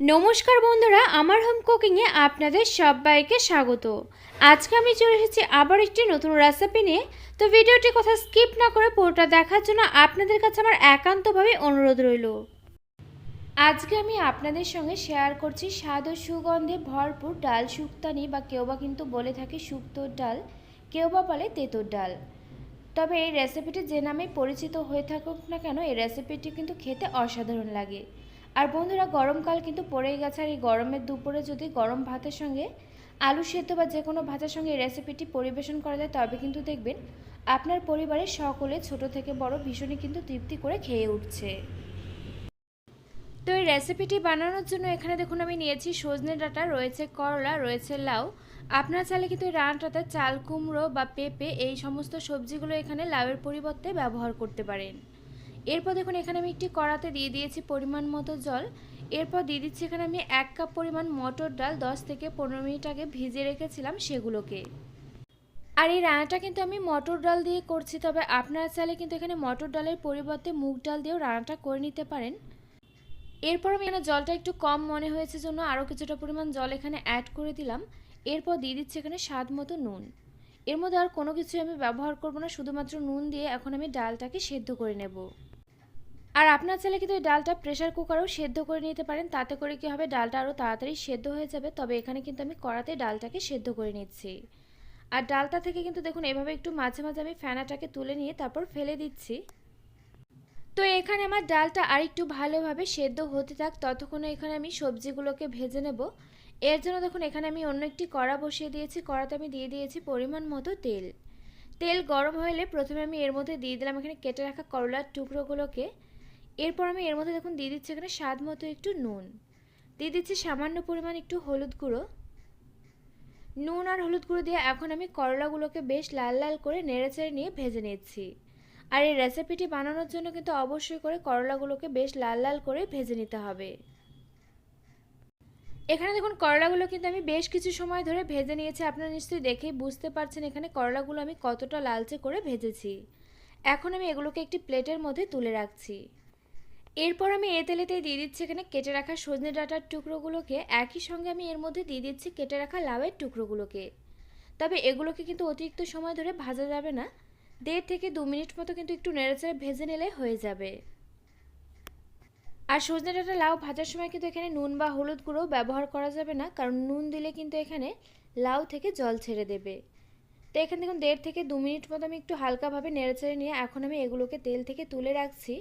নমস্কার বন্ধুরা, আমার হোম কুকিংয়ে আপনাদের সবাইকে স্বাগত। আজকে আমি চলে এসেছি আবার একটি নতুন রেসিপি নিয়ে। তো ভিডিওটি কথা স্কিপ না করে পুরোটা দেখার জন্য আপনাদের কাছে আমার একান্তভাবে অনুরোধ রইল। আজকে আমি আপনাদের সঙ্গে শেয়ার করছি স্বাদ ও সুগন্ধে ভরপুর ডাল শুক্তানি বা কেউ বা কিন্তু বলে থাকে শুক্তোর ডাল, কেউ বা বলে তেঁতোর ডাল। তবে এই রেসিপিটি যে নামে পরিচিত হয়ে থাকুক না কেন, এই রেসিপিটি কিন্তু খেতে অসাধারণ লাগে। আর বন্ধুরা গরমকাল কিন্তু পড়েই গেছে আর এই গরমের দুপুরে যদি গরম ভাতের সঙ্গে আলু সেদ্ধ বা যে কোনো ভাতের সঙ্গে এই রেসিপিটি পরিবেশন করা যায়, তবে কিন্তু দেখবেন আপনার পরিবারের সকলে ছোট থেকে বড় ভীষণই কিন্তু তৃপ্তি করে খেয়ে উঠছে। তো এই রেসিপিটি বানানোর জন্য এখানে দেখুন আমি নিয়েছি সজনে ডাঁটা, রয়েছে করলা, রয়েছে লাউ। আপনার চাইলে কিন্তু এই রান্নাটাতে চাল, কুমড়ো বা পেঁপে এই সমস্ত সবজিগুলো এখানে লাউয়ের পরিবর্তে ব্যবহার করতে পারেন। এরপর দেখুন, এখানে আমি একটি কড়াতে দিয়ে দিয়েছি পরিমাণ মতো জল। এরপর দিয়ে দিচ্ছি এখানে আমি এক কাপ পরিমাণ মটর ডাল, দশ থেকে পনেরো মিনিট আগে ভিজিয়ে রেখেছিলাম সেগুলোকে। আর এই রান্নাটা কিন্তু আমি মটর ডাল দিয়ে করছি, তবে আপনারা চাইলে কিন্তু এখানে মটর ডালের পরিবর্তে মুগ ডাল দিয়েও রান্নাটা করে নিতে পারেন। এরপর আমি এখানে জলটা একটু কম মনে হয়েছে জন্য আরও কিছুটা পরিমাণ জল এখানে অ্যাড করে দিলাম। এরপর দিয়ে দিচ্ছি এখানে স্বাদ মতো নুন। এর মধ্যে আর কোনো কিছু আমি ব্যবহার করব না, শুধুমাত্র নুন দিয়ে এখন আমি ডালটাকে সেদ্ধ করে নেব। আর আপনার চাইলে কিন্তু ডালটা প্রেশার কুকারেও সেদ্ধ করে নিতে পারেন, তাতে করে কি হবে? ডালটা আরও তাড়াতাড়ি সেদ্ধ হয়ে যাবে। তবে এখানে কিন্তু আমি কড়াতে ডালটাকে সেদ্ধ করে নিচ্ছি। আর ডালটা থেকে কিন্তু দেখুন, এভাবে একটু মাঝে মাঝে আমি ফ্যানাটাকে তুলে নিয়ে তারপর ফেলে দিচ্ছি। তো এখানে আমার ডালটা আর একটু ভালোভাবে সেদ্ধ হতে থাক, ততক্ষণে এখানে আমি সবজিগুলোকে ভেজে নেব। এর জন্য দেখুন, এখানে আমি অন্য একটি কড়া বসিয়ে দিয়েছি। কড়াতে আমি দিয়ে দিয়েছি পরিমাণ মতো তেল। তেল গরম হলে প্রথমে আমি এর মধ্যে দিয়ে দিলাম এখানে কেটে রাখা করলার টুকরোগুলোকে। এরপর আমি এর মধ্যে দেখুন দিয়ে দিচ্ছি এখানে স্বাদ মতো একটু নুন। দিয়ে দিচ্ছি সামান্য পরিমাণ একটু হলুদ গুঁড়ো। নুন আর হলুদ গুঁড়ো দিয়ে এখন আমি করলাগুলোকে বেশ লাল লাল করে নেড়েচেড়ে নিয়ে ভেজে নিচ্ছি। আর এই রেসিপিটি বানানোর জন্য কিন্তু অবশ্যই করে করলাগুলোকে বেশ লাল লাল করে ভেজে নিতে হবে। এখানে দেখুন করলাগুলো কিন্তু আমি বেশ কিছু সময় ধরে ভেজে নিয়েছি। আপনারা নিশ্চয়ই দেখেই বুঝতে পারছেন এখানে করলাগুলো আমি কতটা লালচে করে ভেজেছি। এখন আমি এগুলোকে একটি প্লেটের মধ্যে তুলে রাখছি। এরপর আমি এ তেলেতেই দিয়ে দিচ্ছি এখানে কেটে রাখা সজনে ডাঁটার টুকরোগুলোকে। একই সঙ্গে আমি এর মধ্যে দিয়ে দিচ্ছি কেটে রাখা লাউয়ের টুকরোগুলোকে। তবে এগুলোকে কিন্তু অতিরিক্ত সময় ধরে ভাজা যাবে না। দেড় থেকে দু মিনিট মতো কিন্তু একটু নেড়েচেড়ে ভেজে নিলে হয়ে যাবে। আর সজনে ডাঁটা লাউ ভাজার সময় কিন্তু এখানে নুন বা হলুদ গুঁড়ো ব্যবহার করা যাবে না, কারণ নুন দিলে কিন্তু এখানে লাউ থেকে জল ছেড়ে দেবে। তো এখানে দেখুন দেড় থেকে দু মিনিট মতো আমি একটু হালকাভাবে নেড়েচেড়ে নিয়ে এখন আমি এগুলোকে তেল থেকে তুলে রাখছি।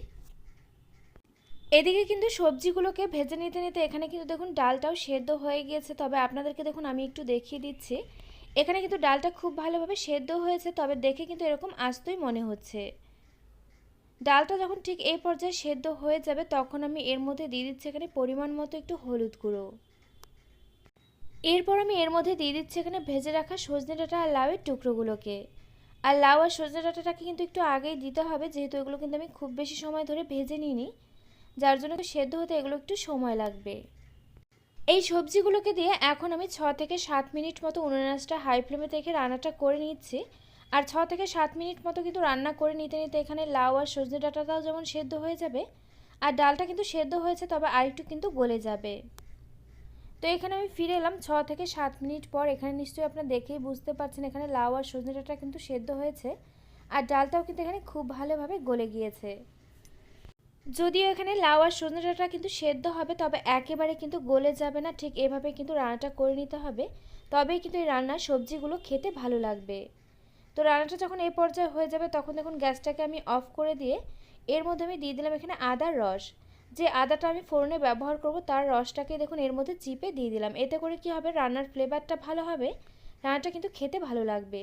এদিকে কিন্তু সবজিগুলোকে ভেজে নিতে নিতে এখানে কিন্তু দেখুন ডালটাও সেদ্ধ হয়ে গিয়েছে। তবে আপনাদেরকে দেখুন আমি একটু দেখিয়ে দিচ্ছি। এখানে কিন্তু ডালটা খুব ভালোভাবে সেদ্ধ হয়েছে, তবে দেখে কিন্তু এরকম আস্তই মনে হচ্ছে। ডালটা যখন ঠিক এই পর্যায়ে সেদ্ধ হয়ে যাবে, তখন আমি এর মধ্যে দিয়ে দিচ্ছি এখানে পরিমাণ মতো একটু হলুদ গুঁড়ো। এরপর আমি এর মধ্যে দিয়ে দিচ্ছি এখানে ভেজে রাখা সজনে ডাঁটা আর লাউয়ের টুকরোগুলোকে। আর লাউ আর সজনে ডাঁটাটাকে কিন্তু একটু আগেই দিতে হবে, যেহেতু এগুলো কিন্তু আমি খুব বেশি সময় ধরে ভেজে নিইনি। যার জন্য সেদ্ধ হতে এগুলো একটু সময় লাগবে। এই সবজিগুলোকে দিয়ে এখন আমি ছ থেকে সাত মিনিট মতো উনুনাসটা হাই ফ্লেমে থেকে রান্নাটা করে নিচ্ছি। আর ছ থেকে সাত মিনিট মতো কিন্তু রান্না করে নিতে নিতে এখানে লাউ আর সজনে ডাঁটাটাও যেমন সেদ্ধ হয়ে যাবে, আর ডালটা কিন্তু সেদ্ধ হয়েছে তবে আরেকটু কিন্তু গলে যাবে। তো এখানে আমি ফিরে এলাম ছ থেকে সাত মিনিট পর, এখানে নিশ্চয়ই আপনারা দেখেই বুঝতে পারছেন এখানে লাউ আর সজনে ডাঁটা কিন্তু সেদ্ধ হয়েছে, আর ডালটাও কিন্তু এখানে খুব ভালোভাবে গলে গিয়েছে। যদিও এখানে লাউ আর সজনে ডাঁটা কিন্তু সেদ্ধ হবে, তবে একেবারে কিন্তু গলে যাবে না। ঠিক এভাবে কিন্তু রান্নাটা করে নিতে হবে। তবেই কিন্তু এই রান্নার সবজিগুলো খেতে ভালো লাগবে। তো রান্নাটা যখন এই পর্যায়ে হয়ে যাবে, তখন দেখুন গ্যাসটাকে আমি অফ করে দিয়ে এর মধ্যে আমি দিয়ে দিলাম এখানে আদার রস। যে আদাটা আমি ফোড়নে ব্যবহার করব, তার রসটাকে দেখুন এর মধ্যে চিপে দিয়ে দিলাম। এতে করে কি হবে? রান্নার ফ্লেভারটা ভালো হবে। রান্নাটা কিন্তু খেতে ভালো লাগবে।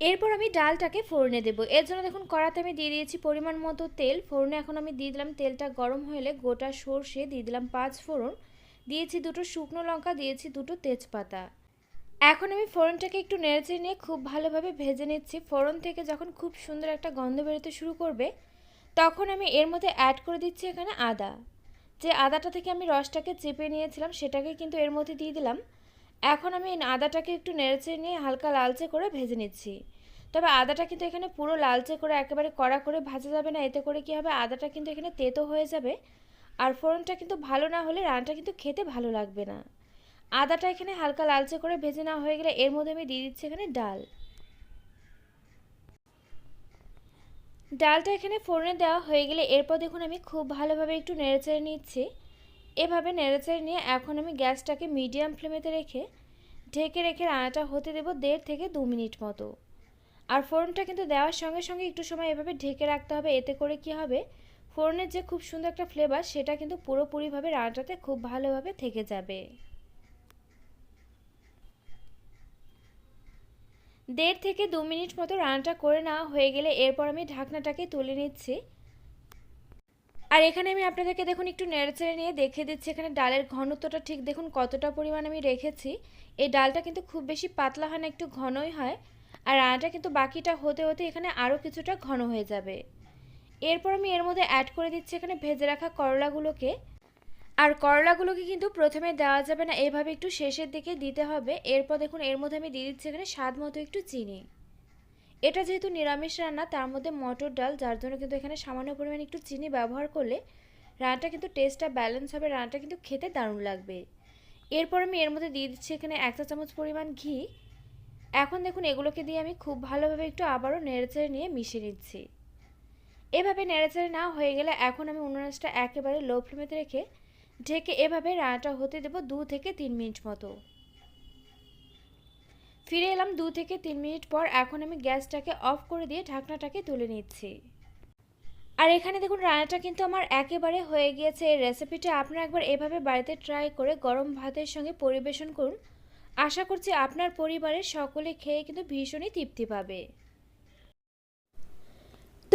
এরপর আমি ডালটাকে ফোড়নে দেবো। এর জন্য দেখুন, কড়াতে আমি দিয়ে দিয়েছি পরিমাণ মতো তেল। ফোড়নে এখন আমি দিয়ে দিলাম, তেলটা গরম হলে গোটা সর্ষে দিয়ে দিলাম পাঁচ ফোড়ন। দিয়েছি দুটো শুকনো লঙ্কা, দিয়েছি দুটো তেজপাতা। এখন আমি ফোড়নটাকে একটু নেড়েচে নিয়ে খুব ভালোভাবে ভেজে নিচ্ছি। ফোড়ন থেকে যখন খুব সুন্দর একটা গন্ধ বেরোতে শুরু করবে, তখন আমি এর মধ্যে অ্যাড করে দিচ্ছি এখানে আদা। যে আদাটা থেকে আমি রসটাকে চেপে নিয়েছিলাম, সেটাকে কিন্তু এর মধ্যে দিয়ে দিলাম। এখন আমি আদাটাকে একটু নেড়েচে নিয়ে হালকা লালচে করে ভেজে নিচ্ছি। তবে আদাটা কিন্তু এখানে পুরো লালচে করে একেবারে কড়া করে ভাজা যাবে না, এতে করে কি হবে, আদাটা কিন্তু এখানে তেতো হয়ে যাবে। আর ফোড়নটা কিন্তু ভালো না হলে রান্নাটা কিন্তু খেতে ভালো লাগবে না। আদাটা এখানে হালকা লালচে করে ভেজে না হয়ে গেলে এর মধ্যে আমি দিয়ে দিচ্ছি এখানে ডাল। ডালটা এখানে ফোড়নে দেওয়া হয়ে গেলে এরপর দেখুন আমি খুব ভালোভাবে একটু নেড়েচেড়ে নিচ্ছি। এভাবে নেড়েচেড়ে নিয়ে এখন আমি গ্যাসটাকে মিডিয়াম ফ্লেমেতে রেখে ঢেকে রেখে রান্নাটা হতে দেবো দেড় থেকে দু মিনিট মতো। আর ফোড়নটা কিন্তু দেওয়ার সঙ্গে সঙ্গে একটু সময় এভাবে ঢেকে রাখতে হবে, এতে করে কি হবে? ফোড়নের যে খুব সুন্দর একটা ফ্লেভার সেটা কিন্তু পুরোপুরিভাবে রান্নাটাতে খুব ভালোভাবে থেকে যাবে। দেড় থেকে দু মিনিট মতো রান্নাটা করে নেওয়া হয়ে গেলে এরপর আমি ঢাকনাটাকে তুলে নিচ্ছি। আর এখানে আমি আপনাদেরকে দেখুন একটু নেড়েচেড়ে নিয়ে দেখে দিচ্ছি, এখানে ডালের ঘনত্বটা ঠিক দেখুন কতটা পরিমাণ আমি রেখেছি। এই ডালটা কিন্তু খুব বেশি পাতলা হয় না, একটু ঘনই হয়। আর রান্নাটা কিন্তু বাকিটা হতে হতে এখানে আরও কিছুটা ঘন হয়ে যাবে। এরপর আমি এর মধ্যে অ্যাড করে দিচ্ছি এখানে ভেজে রাখা করলাগুলোকে। আর করলাগুলোকে কিন্তু প্রথমে দেওয়া যাবে না, এভাবে একটু শেষের দিকে দিতে হবে। এরপর দেখুন এর মধ্যে আমি দিয়ে দিচ্ছি এখানে স্বাদ মতো একটু চিনি। এটা যেহেতু নিরামিষ রান্না, তার মধ্যে মটর ডাল, যার জন্য কিন্তু এখানে সামান্য পরিমাণে একটু চিনি ব্যবহার করলে রান্নাটা কিন্তু টেস্টটা ব্যালেন্স হবে, রান্নাটা কিন্তু খেতে দারুণ লাগবে। এরপর আমি এর মধ্যে দিয়ে দিচ্ছি এখানে এক চা চামচ পরিমাণ ঘি। এখন দেখুন এগুলোকে দিয়ে আমি খুব ভালোভাবে একটু আবারও নেড়েচেড়ে নিয়ে মিশিয়ে নিচ্ছি। এভাবে নেড়েচেড়ে না হয়ে গেলে এখন আমি উনুনাসটা একেবারে লো ফ্লেমেতে রেখে ঢেকে এভাবে রান্নাটা হতে দেবো দু থেকে তিন মিনিট মতো। ফিরে এলাম দু থেকে তিন মিনিট পর এখন আমি গ্যাসটাকে অফ করে দিয়ে ঢাকনাটাকে তুলে নিচ্ছি। আর এখানে দেখুন, রান্নাটা কিন্তু আমার একেবারে হয়ে গিয়েছে। এই রেসিপিটা আপনারা একবার এভাবে বাড়িতে ট্রাই করে গরম ভাতের সঙ্গে পরিবেশন করুন। আশা করছি আপনার পরিবারের সকলে খেয়ে কিন্তু ভীষণই তৃপ্তি পাবে।